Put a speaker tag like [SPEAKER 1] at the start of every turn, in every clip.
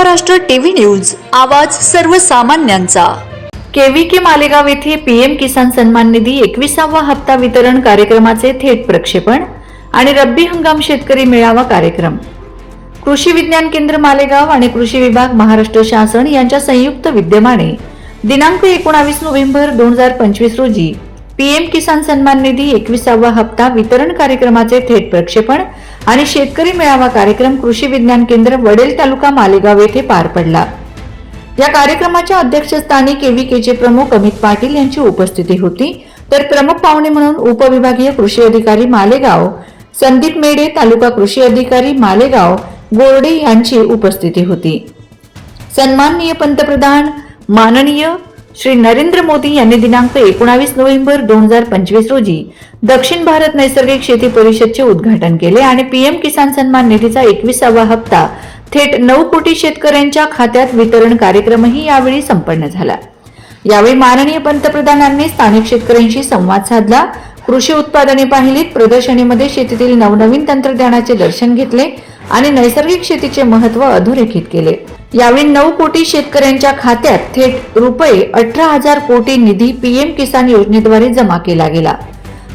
[SPEAKER 1] Maharashtra TV news आवाज सर्वसामान्यांचा. KVK Malegaon येथे पीएम किसान सन्मान निधी एकविसावा हप्ता वितरण कार्यक्रमाचे थेट प्रक्षेपण आणि रब्बी हंगाम शेतकरी मेळावा कार्यक्रम. कृषी विज्ञान केंद्र मालेगाव आणि कृषी विभाग महाराष्ट्र शासन यांच्या संयुक्त विद्यमाने दिनांक एकोणावीस नोव्हेंबर दोन हजार पंचवीस रोजी पीएम किसान सन्मान निधी एकविसावा हप्ता वितरण कार्यक्रमाचे थेट प्रक्षेपण आणि शेतकरी मेळावा कार्यक्रम कृषी विज्ञान केंद्र वडेल तालुका मालेगाव येथे पार पडला. या कार्यक्रमाच्या अध्यक्षस्थानी केव्हीकेचे प्रमुख अमित पाटील यांची उपस्थिती होती. तर प्रमुख पाहुणे म्हणून उपविभागीय कृषी अधिकारी मालेगाव संदीप मेडे तालुका कृषी अधिकारी मालेगाव गोरडे यांची उपस्थिती होती. सन्माननीय पंतप्रधान माननीय श्री नरेंद्र मोदी यांनी दिनांक एकोणावीस नोव्हेंबर दोन हजार पंचवीस रोजी दक्षिण भारत नैसर्गिक शेती परिषदचे उद्घाटन केले आणि पीएम किसान सन्मान निधीचा एकविसावा हप्ता थेट नऊ कोटी शेतकऱ्यांच्या खात्यात वितरण कार्यक्रमही यावेळी संपन्न झाला. यावेळी माननीय पंतप्रधानांनी स्थानिक शेतकऱ्यांशी संवाद साधला. कृषी उत्पादने पाहिलीत प्रदर्शनीमध्ये शेतीतील नवनवीन तंत्रज्ञानाचे दर्शन घेतले आणि नैसर्गिक शेतीचे महत्त्व अधोरेखित केले. यावेळी नऊ कोटी शेतकऱ्यांच्या खात्यात थेट रुपये अठरा हजार कोटी निधी पीएम किसान योजनेद्वारे जमा केला गेला.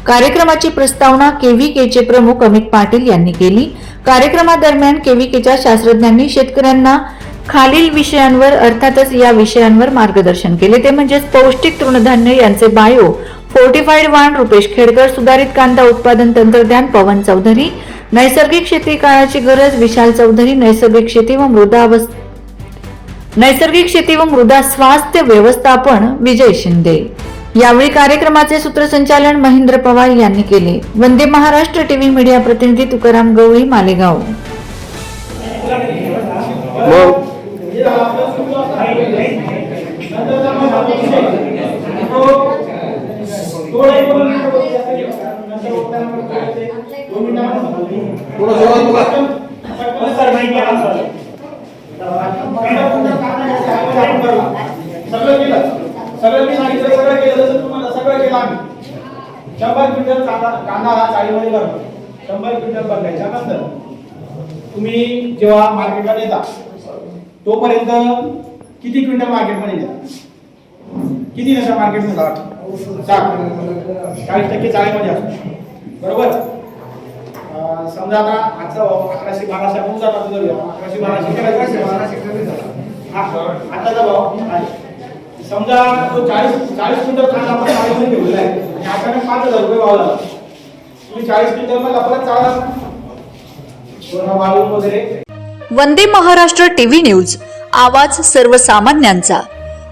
[SPEAKER 1] कार्यक्रमाची प्रस्तावना केव्हीकेचे प्रमुख अमित पाटील यांनी केली. कार्यक्रमादरम्यान केव्हीकेच्या शास्त्रज्ञांनी शेतकऱ्यांना खालील विषयांवर अर्थातच या विषयांवर मार्गदर्शन केले. ते म्हणजेच पौष्टिक तृणधान्य यांचे बायो फोर्टिफाईड वाण रुपेश खेडकर सुधारित कांदा उत्पादन तंत्रज्ञान पवन चौधरी. नैसर्गिक शेती काळाची गरज विशाल चौधरी. नैसर्गिक शेती व मृदा नैसर्गिक शेती व मृदा स्वास्थ्य व्यवस्थापन विजय शिंदे. यावेळी कार्यक्रमाचे सूत्रसंचालन महेंद्र पवार यांनी केले. वंदे महाराष्ट्र टीव्ही मीडिया प्रतिनिधी तुकाराम गवळी मालेगाव.
[SPEAKER 2] मग.
[SPEAKER 3] सगळं केलं सगळं मी सांगितलं सगळं केलं जसं तुम्हाला सगळं केलं आम्ही शंभर क्विंटल कांदा कांदा हा चाळीमध्ये भरतो शंभर क्विंटल भरल्याच्या नंतर तुम्ही जेव्हा मार्केटला नेता तोपर्यंत किती क्विंटल मार्केटमध्ये नेता किती नशा मार्केटमध्ये साठ चाळीस टक्के चाळीमध्ये असतो बरोबर? समजा आता आजचा अकराशे बाराशे आपण जात होतो अकराशे बाराशे अकराशे बाराशे कमी झाला आताचा भाव समजा तो चाळीस चाळीस क्विंटल कांदा आपण चाळीसमध्ये ठेवलेला आहे. आणि अचानक पाच हजार रुपये भाव लागला तुम्ही चाळीस क्विंटल मग आपल्याला चाळा. वाळून वगैरे.
[SPEAKER 1] Vande Maharashtra TV news. आवाज सर्वसामान्यांचा.